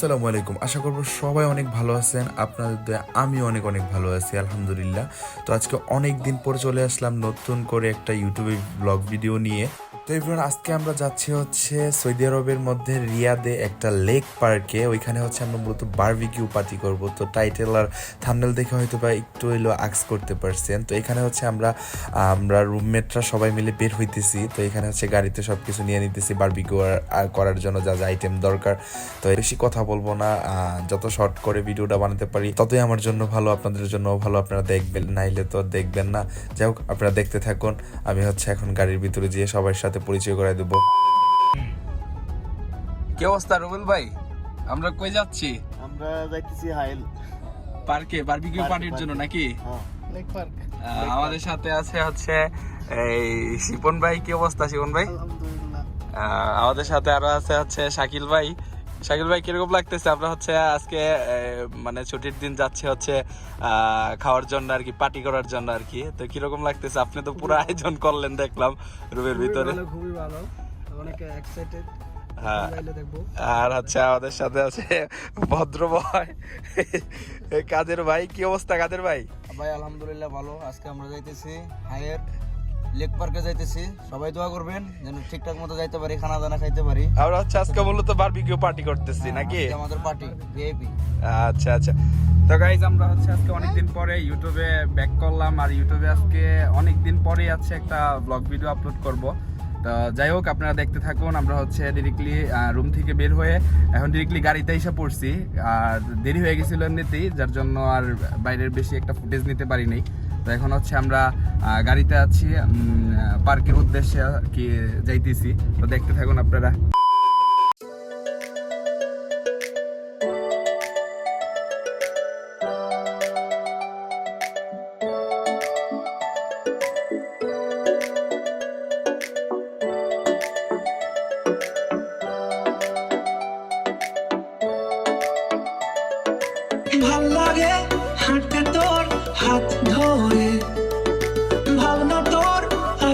আসসালামু আলাইকুম। আশা করব সবাই অনেক ভালো আছেন। আপনাদের দয়া আমি অনেক অনেক ভালো আছি, আলহামদুলিল্লাহ। তো আজকে অনেক দিন পরে চলে আসলাম নতুন করে একটা ইউটিউবে ব্লগ ভিডিও নিয়ে। তো এভরিওয়ান আজকে আমরা যাচ্ছি হচ্ছে সৌদি আরবের মধ্যে রিয়াদে একটা লেক পার্কে। ওইখানে হচ্ছে আমরা মূলত বার্বিকিউ পার্টি করব। তো টাইটেল আর থামনেল দেখে হয়তো বা একটু এলো আক্স করতে পারছেন। তো এখানে হচ্ছে আমরা আমরা রুমমেটরা সবাই মিলে বের হইতেছি। তো এখানে হচ্ছে গাড়িতে সব কিছু নিয়ে নিতেছি বারবিকিউ করার জন্য যা যা আইটেম দরকার। তো বেশি কথা বলব না যত শর্ট করে ভিডিওটা বানাতে পারি, ততই আমার জন্য ভালো, আপনাদের জন্য ভালো। আপনারা দেখবেন, নাইলে তো দেখবেন না। যাই হোক, আপনারা দেখতে থাকুন। আমি হচ্ছে এখন গাড়ির ভিতরে গিয়ে সবার সাথে পরিচয় করাই দেবো। কি অবস্থা রুবেল ভাই? আমরা কই যাচ্ছি? আমরা যাইতেছি হাইল। পার্কে বারবিকিউ পার্টির জন্য নাকি? হ্যাঁ। লেক পার্ক আহ, আমাদের সাথে আছে হচ্ছে এই শিপন ভাই কি অবস্থা শিপন ভাই? আহ, আমাদের সাথে আরও আছে হচ্ছে শাকিল ভাই। শাকিল ভাই কীরকম লাগতেছে? আমরা হচ্ছে আজকে মানে ছুটির দিন যাচ্ছে হচ্ছে খাওয়ার জন্য আর কি পার্টি করার জন্য আর কি। তো কীরকম লাগতেছে? আপনি তো পুরো আয়োজন করলেন দেখলাম রুমের ভিতরে। খুবই ভালো। অনেক এক্সাইটেড হ্যাঁ। দেখব। আর হচ্ছে আমাদের সাথে আছে ভদ্র ভাই কাদের ভাই? কি অবস্থা কাদের ভাই? ভাই আলহামদুলিল্লাহ ভালো। আজকে আমরা যাইতেছি হাইয়ের লেক পার্কে যাইতেছি। সবাই দোয়া করবেন যেন ঠিকঠাক মতো যাইতে পারি খানা দানা খাইতে পারি। আমরা হচ্ছে আজকে মূলত বারবিকিউ পার্টি করতেছি নাকি? আমাদের পার্টি ভিআইপি আচ্ছা আচ্ছা। তো গাইজ আমরা হচ্ছে আজকে অনেকদিন পরে ইউটিউবে ব্যাক করলাম আর ইউটিউবে আজকে অনেকদিন পরে আছে একটা ব্লগ ভিডিও আপলোড করব। তো যাই হোক আপনারা দেখতে থাকুন আমরা হচ্ছে ডিরেক্টলি রুম থেকে বের হয়ে এখন ডিরেক্টলি গাড়িতে এসে পড়ছি। আর দেরি হয়ে গেছিল এমনিতেই যার জন্য আর বাইরের বেশি একটা ফুটেজ নিতে পারিনি তো এখন হচ্ছে আমরা গাড়িতে আছি পার্কের উদ্দেশ্যে কি যাইতেছি। তো দেখতে থাকুন আপনারা।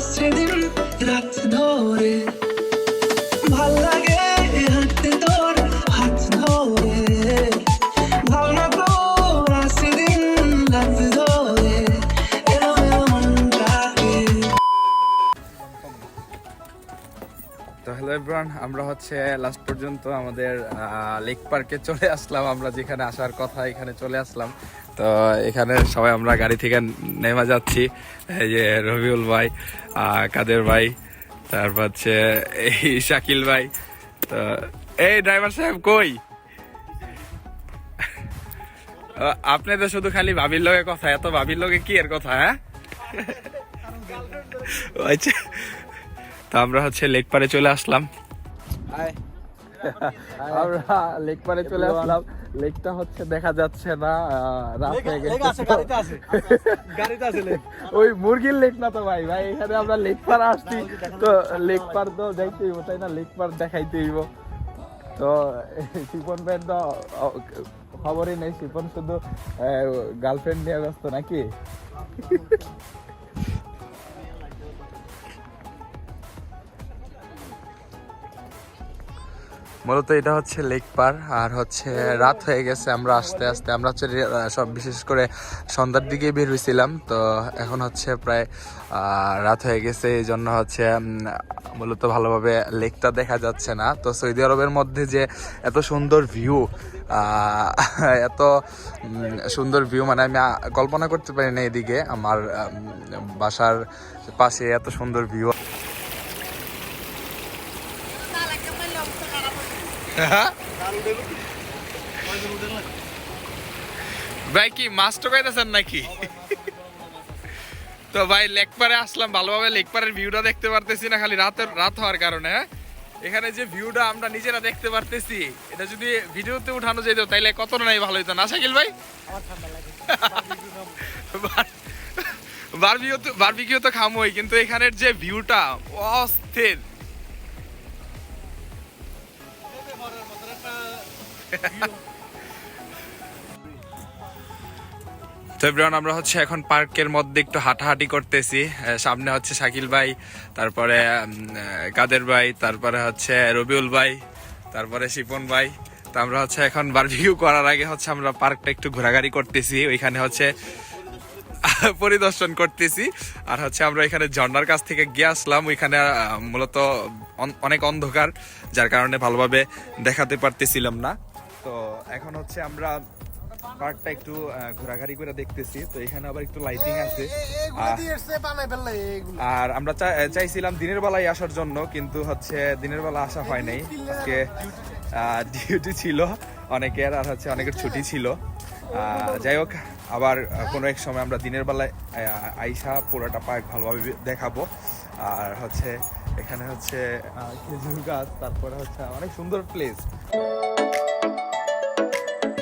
আসছে দিন রাত ধরে এভরিওয়ান আমরা হচ্ছে লাস্ট পর্যন্ত আমাদের লেক পার্কে চলে আসলাম। আমরা যেখানে আসার কথা এখানে চলে আসলাম। তো এখানে সবাই আমরা গাড়ি থেকে নেমে যাচ্ছি। এই যে রবিউল ভাই কাদের ভাই তারপর হচ্ছে এই শাকিল ভাই। তো এই ড্রাইভার সাহেব কই? আপনি তো শুধু খালি ভাবির লগে কথা এত ভাবির লগে কি এর কথা হ্যাঁ? আচ্ছা। তো আমরা হচ্ছে লেক পারে চলে আসলাম। আমরা লেক পারে চলে আসলাম। লেকটা হচ্ছে দেখা যাচ্ছে না রাত হয়ে গেছে ওই মুরগির লেক না তো ভাই? ভাই এখানে আমরা লেক পার আসছি। তো লেক পার তো যাইতে হইব তাই না? লেক পার দেখাইতে হইব। তো শিপন তো খবরই নেই। শিপন শুধু গার্লফ্রেন্ড নিয়ে ব্যস্ত নাকি? মূলত এটা হচ্ছে লেক পার, আর হচ্ছে রাত হয়ে গেছে, আমরা আস্তে আস্তে, আমরা হচ্ছে সব বিশেষ করে সন্ধ্যার দিকে বের হয়েছিলাম তো এখন হচ্ছে প্রায় রাত হয়ে গেছে এই জন্য হচ্ছে মূলত ভালোভাবে লেকটা দেখা যাচ্ছে না। তো সৌদি আরবের মধ্যে যে এত সুন্দর ভিউ এত সুন্দর ভিউ মানে আমি কল্পনা করতে পারি না এদিকে, আমার বাসার পাশে এত সুন্দর ভিউ ভাই কি মাছ টোকাইতেছেন নাকি? তো ভাই, লেক পারে আসলাম, ভালোভাবে লেক পারের ভিউটা দেখতে পারতেছি না, খালি রাতের রাত হওয়ার কারণে হ্যাঁ? এখানে যে ভিউটা আমরা নিজেরা দেখতে পারতেছি, এটা যদি ভিডিওতে উঠানো যেত তাইলে কত নাই ভালো হইতো না? শাকিল ভাই? বারবিকিউ তো বারবিকিউ তো খামোই, কিন্তু এখানের যে ভিউটা অস্থির। তো এভরিওয়ান, আমরা হচ্ছে এখন পার্কের মধ্যে একটু হাঁটাহাঁটি করতেছি। সামনে হচ্ছে শাকিল ভাই, তারপরে কাদের ভাই, তারপরে হচ্ছে রবিউল ভাই, তারপরে শিপন ভাই। তো আমরা হচ্ছে এখন বারবিকিউ করার আগে হচ্ছে আমরা পার্কটা একটু ঘোরাঘুরি করতেছি। ওইখানে হচ্ছে পরিদর্শন করতেছি। আর হচ্ছে আমরা এখানে ঝর্ণার কাছ থেকে গিয়ে আসলাম। ওইখানে মূলত অনেক অন্ধকার, যার কারণে ভালোভাবে দেখাতে পারতেছিলাম না। তো এখন হচ্ছে আমরা পার্কটা একটু ঘোরাঘুরি করে দেখতেছি। তো এখানে আবার একটু লাইটিং আছে। আর আমরা চাইছিলাম দিনের বেলায় আসার জন্য কিন্তু হচ্ছে দিনের বেলা আসা হয় নাই। আজকে ডিউটি ছিল অনেকের আর হচ্ছে অনেকের ছুটি ছিল। আহ, যাই হোক আবার কোনো এক সময় আমরা দিনের বেলায় আইসা পুরোটা পার্ক ভালোভাবে দেখাবো। আর হচ্ছে এখানে হচ্ছে খেজুর গাছ তারপরে হচ্ছে অনেক সুন্দর প্লেস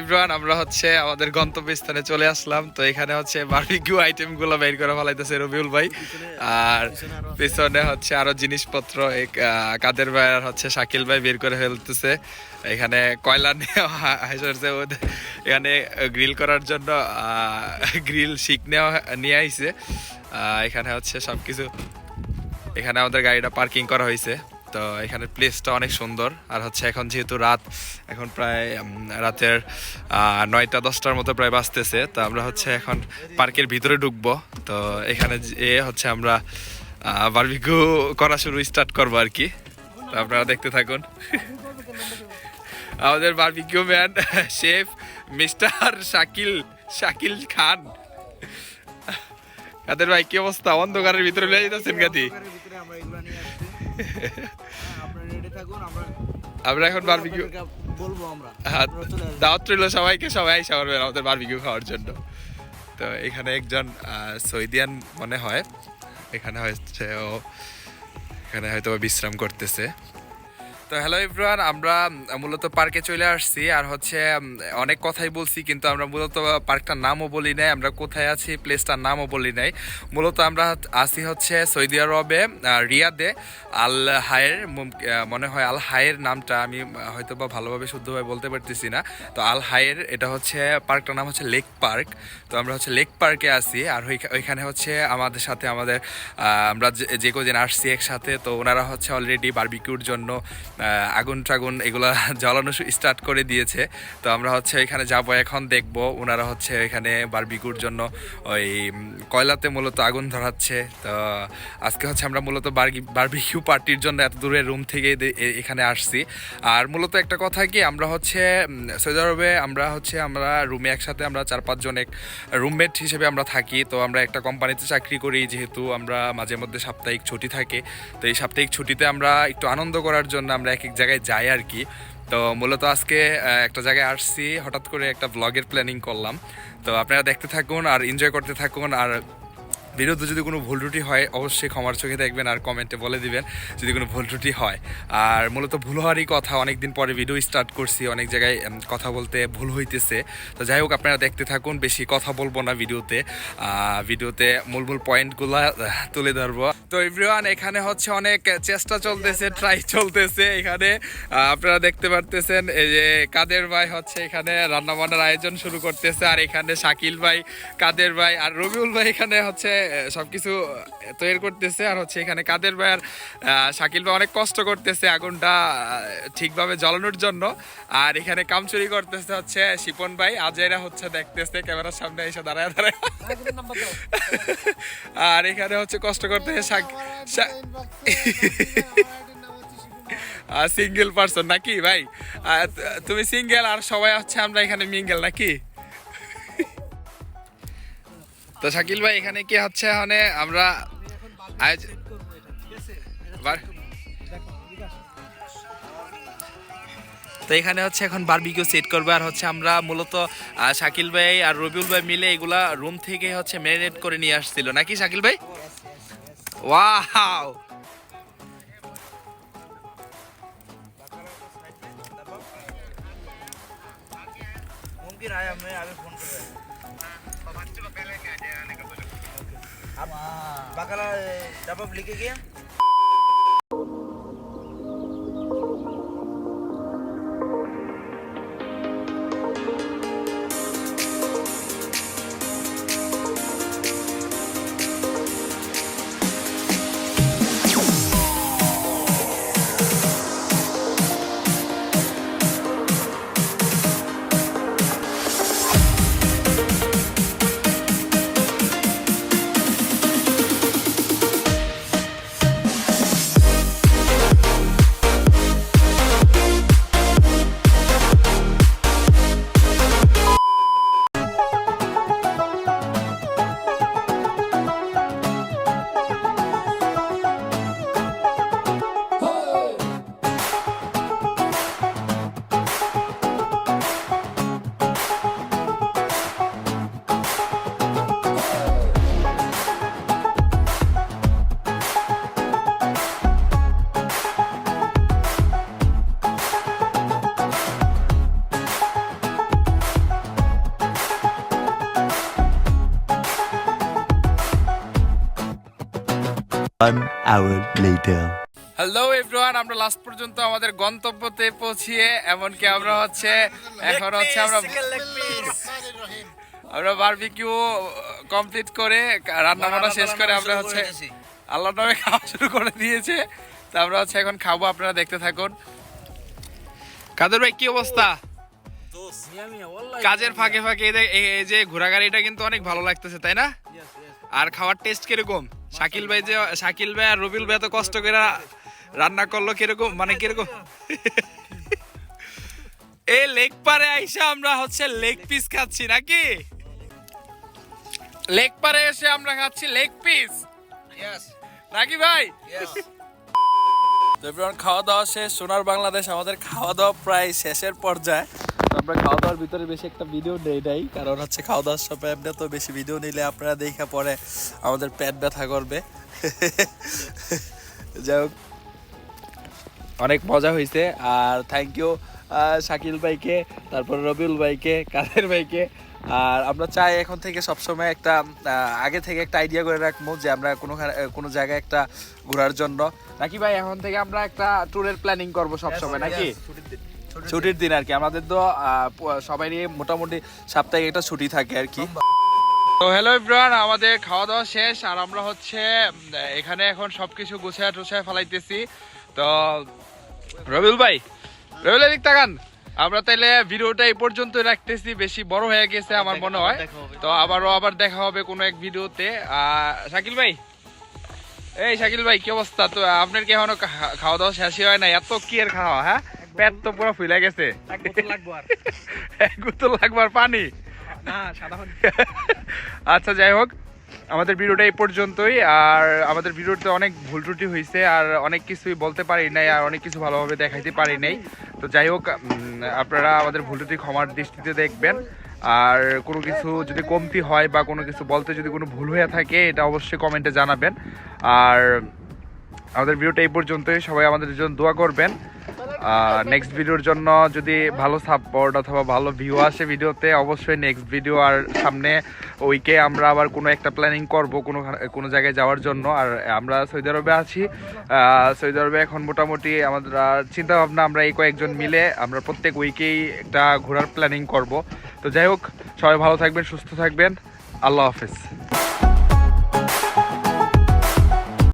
ইব্রান আমরা হচ্ছে আমাদের গন্তব্যস্থানে চলে আসলাম। তো এখানে হচ্ছে বারবিকিউ আইটেমগুলো বের করে ফেলাইতেছে রবিউল ভাই। আর পিছনে হচ্ছে আরও জিনিসপত্র কাদের ভাই আর হচ্ছে শাকিল ভাই বের করে ফেলতেছে। এখানে কয়লা নিয়ে হাসছে এখানে গ্রিল করার জন্য গ্রিল শিক নেওয়া, নিয়ে আইছে। এখানে হচ্ছে সবকিছু, এখানে আমাদের গাড়িটা পার্কিং করা হয়েছে। তো এখানে প্লেসটা অনেক সুন্দর। আর হচ্ছে এখন যেহেতু রাত, এখন প্রায় রাতের নয়টা, দশটার মতো প্রায় বাজতেছে, তো আমরা হচ্ছে এখন পার্কের ভিতরে ঢুকবো। তো এখানে এ হচ্ছে আমরা বারবিকিউ করা শুরু স্টার্ট করব আর কি। তো আপনারা দেখতে থাকুন। আমাদের barbecue man chef mister Shakil Shakil Khan. Kader ভাই, কি অবস্থা? অন্ধকারের ভিতরে লেগে যেতেছেন গাদি আমরা হ্যাঁ, আমরা এখন বারবিকিউ বলব আমরা। হ্যাঁ। দাওয়াত রইল সবাইকে সবাই সবার আমাদের বারবিকিউ খাওয়ার জন্য। তো এখানে একজন আহ, সৌদিয়ান মনে হয়। এখানে হচ্ছে ও এখানে হয়তো বিশ্রাম করতেছে। তো হ্যালো এভরিওয়ান আমরা মূলত পার্কে চলে আসছি আর হচ্ছে অনেক কথাই বলছি, কিন্তু আমরা মূলত পার্কটার নামও বলি নাই, আমরা কোথায় আছি প্লেসটার নামও বলি নাই। মূলত আমরা আছি হচ্ছে সৌদি আরবে রিয়াদে। আল হায়ের মনে হয় আল হায়ের নামটা আমি হয়তো বা ভালোভাবে শুদ্ধভাবে বলতে পারতেছি না। তো আল হায়ের, এটা হচ্ছে পার্কটার নাম হচ্ছে লেক পার্ক। তো আমরা হচ্ছে লেক পার্কে আছি আর ওইখা- ওইখানে হচ্ছে আমাদের সাথে আমাদের আমরা যে- কদিন আসছি একসাথে, তো ওনারা হচ্ছে অলরেডি বারবিকিউর জন্য আগুন টাগুন এগুলা জ্বালানো স্টার্ট করে দিয়েছে। তো আমরা হচ্ছে এখানে যাব, এখন দেখব। ওনারা হচ্ছে এখানে বারবিকিউর জন্য ওই কয়লাতে মূলত আগুন ধরাচ্ছে। তো আজকে হচ্ছে আমরা মূলত বারবিকিউ পার্টির জন্য এত দূরের রুম থেকে এখানে আসছি। আর মূলত একটা কথা কি, আমরা হচ্ছে সৌদি আরবে আমরা হচ্ছে আমরা রুমে একসাথে আমরা চার পাঁচজন এক রুমমেট হিসেবে আমরা থাকি। তো আমরা একটা কোম্পানিতে চাকরি করি, যেহেতু আমরা মাঝে মধ্যে সাপ্তাহিক ছুটি থাকে। তো এই সাপ্তাহিক ছুটিতে আমরা একটু আনন্দ করার জন্য আমরা এক এক জায়গায় যাই আর কি। তো মূলত আজকে একটা জায়গায় আসছি, হঠাৎ করে একটা ব্লগের প্ল্যানিং করলাম। তো আপনারা দেখতে থাকুন আর এনজয় করতে থাকুন আর ভিডিওতে যদি কোনো ভুল ত্রুটি হয়, অবশ্যই ক্ষমার চোখে দেখবেন আর কমেন্টে বলে দিবেন যদি কোনো ভুল ত্রুটি হয়। আর মূলত ভুল হওয়ারই কথা, অনেকদিন পরে ভিডিও স্টার্ট করছি, অনেক জায়গায় কথা বলতে ভুল হইতেছে। তো যাই হোক, আপনারা দেখতে থাকুন, বেশি কথা বলব না ভিডিওতে ভিডিওতে মূল মূল পয়েন্টগুলো তুলে ধরবো। তো এভরিওয়ান এখানে হচ্ছে অনেক চেষ্টা চলতেছে ট্রাই চলতেছে এখানে। আপনারা দেখতে পারতেছেন, এই যে কাদের ভাই হচ্ছে এখানে রান্নাবান্নার আয়োজন শুরু করতেছে, আর এখানে শাকিল ভাই, কাদের ভাই, আর রবিউল ভাই এখানে হচ্ছে আহ, সবকিছু আহ, তৈরি করতেছে। আর হচ্ছে এখানে কাদের ভাই আর শাকিল ভাই অনেক কষ্ট করতেছে আগুনটা ঠিকভাবে জ্বালানোর জন্য। আর এখানে কামচুরি করতেছে হচ্ছে শিপন ভাই। আজেরা হচ্ছে দেখতেছে ক্যামেরার সামনে এসে দাঁড়ায় দাঁড়ায়। আর এখানে হচ্ছে কষ্ট করতেছে শাক- সিঙ্গেল পার্সন নাকি ভাই? তুমি সিঙ্গেল আর সবাই হচ্ছে আমরা এখানে মিঙ্গেল নাকি? তো শাকিল ভাই, এখানে কি হচ্ছে? মানে আমরা তো এখানে হচ্ছে এখন বারবিকিউ সেট করবে। আর হচ্ছে আমরা মূলত শাকিল ভাই আর রবিউল ভাই মিলে এগুলা রুম থেকে হচ্ছে ম্যারিনেট করে নিয়ে আসছিল। নাকি শাকিল ভাই? ওয়াও फिर పక్కన డబ్బు లీక్ అయ్యా hour later. হ্যালো এভরিওয়ান আমরা লাস্ট পর্যন্ত আমাদের গন্তব্যতে পৌঁছিয়ে এমনকি আমরা হচ্ছে এখন হচ্ছে আমরা আমরা বারবিকিউ কমপ্লিট করে রান্না বান্না শেষ করে আমরা হচ্ছে আল্লাহর নামে খাওয়া শুরু করে দিয়েছে। তো আমরা হচ্ছে এখন খাব আপনারা দেখতে থাকুন। কাদের ভাই কি অবস্থা? কাজের ফাঁকে ফাঁকে এই যে- এই যে ঘোড়া গাড়িটা কিন্তু অনেক ভালো লাগতেছে তাই না? আর খাওয়ার টেস্ট কীরকম? শাকিল ভাই যে শাকিল ভাই আর রবিল ভাই এত কষ্ট করে রান্না করল কীরকম মানে কীরকম? এই লেগ পারে আইসা আমরা হচ্ছে লেগ পিস খাচ্ছি নাকি? লেগ পারে এসে আমরা খাচ্ছি লেগ পিস নাকি ভাই? খাওয়া দাওয়া শেষ, সোনার বাংলাদেশ, আমাদের খাওয়া দাওয়া প্রায় শেষের পর্যায়ে। আমরা খাওয়া দাওয়ার ভিতরে বেশি একটা ভিডিও নেই নাই, কারণ হচ্ছে খাওয়া দাওয়ার সময় আপনি তো বেশি ভিডিও নিলে আপনারা দেখে পরে আমাদের পেট ব্যথা করবে। যাই হোক, অনেক মজা হয়েছে আর থ্যাংক ইউ শাকিল ভাইকে তারপর রবিউল ভাইকে কাদের ভাইকে। আর আমরা চাই এখন থেকে সবসময় একটা আগে থেকে একটা আইডিয়া করে রাখব যে আমরা কোনো কোনো জায়গায় একটা ঘোরার জন্য। নাকি ভাই এখন থেকে আমরা একটা ট্যুরের প্ল্যানিং করব সব সময় নাকি? ছুটির দিন আর কি আমাদের তো আহ, সবাই নিয়ে মোটামুটি সাপ্তাহিক একটা ছুটি থাকে আর কি তো হ্যালো এভরিওয়ান আমাদের খাওয়া দাওয়া শেষ আর আমরা হচ্ছে এখানে এখন সবকিছু গুছায় টুছায় ফেলাইতেছি। তো রবিউল ভাই রবিউল এদিক তাকান। আমরা তাইলে ভিডিওটা এই পর্যন্ত রাখতেছি বেশি বড় হয়ে গেছে আমার মনে হয়। তো আবারও আবার দেখা হবে কোনো এক ভিডিওতে। শাকিল ভাই। এই শাকিল ভাই কি অবস্থা? তো আপনার কি এখনও খাওয়া দাওয়া শেষই হয় না এত কি এর খাওয়া হ্যাঁ? পেট তো পুরো ফুলে গেছে। এক বোতল আর। লাগবার পানি। আচ্ছা যাই হোক। আমাদের ভিডিওটা এই পর্যন্তই, আর আমাদের ভিডিওতে অনেক ভুল ত্রুটি হয়েছে, আর অনেক কিছুই বলতে পারি নাই, আর অনেক কিছু ভালোভাবে দেখাইতে পারি নাই। তো যাই হোক আপনারা আমাদের ভুল ত্রুটি ক্ষমার দৃষ্টিতে দেখবেন, আর কোনো কিছু যদি কমতি হয় বা কোনো কিছু বলতে যদি কোনো ভুল হয়ে থাকে, এটা অবশ্যই কমেন্টে জানাবেন। আর আমাদের ভিডিওটা এই পর্যন্তই, সবাই আমাদের জন্য দোয়া করবেন। নেক্সট ভিডিওর জন্য যদি ভালো সাপোর্ট অথবা ভালো ভিউ আসে ভিডিওতে অবশ্যই নেক্সট ভিডিও আর সামনে উইকে আমরা আবার কোনো একটা প্ল্যানিং করব কোনো কোনো জায়গায় যাওয়ার জন্য। আর আমরা সৌদি আরবে আছি। সৌদি আরবে এখন মোটামুটি আমাদের চিন্তা ভাবনা আমরা এই কয়েকজন মিলে আমরা প্রত্যেক উইকেই একটা ঘোরার প্ল্যানিং করব। তো যাই হোক, সবাই ভালো থাকবেন, সুস্থ থাকবেন। আল্লাহ হাফেজ।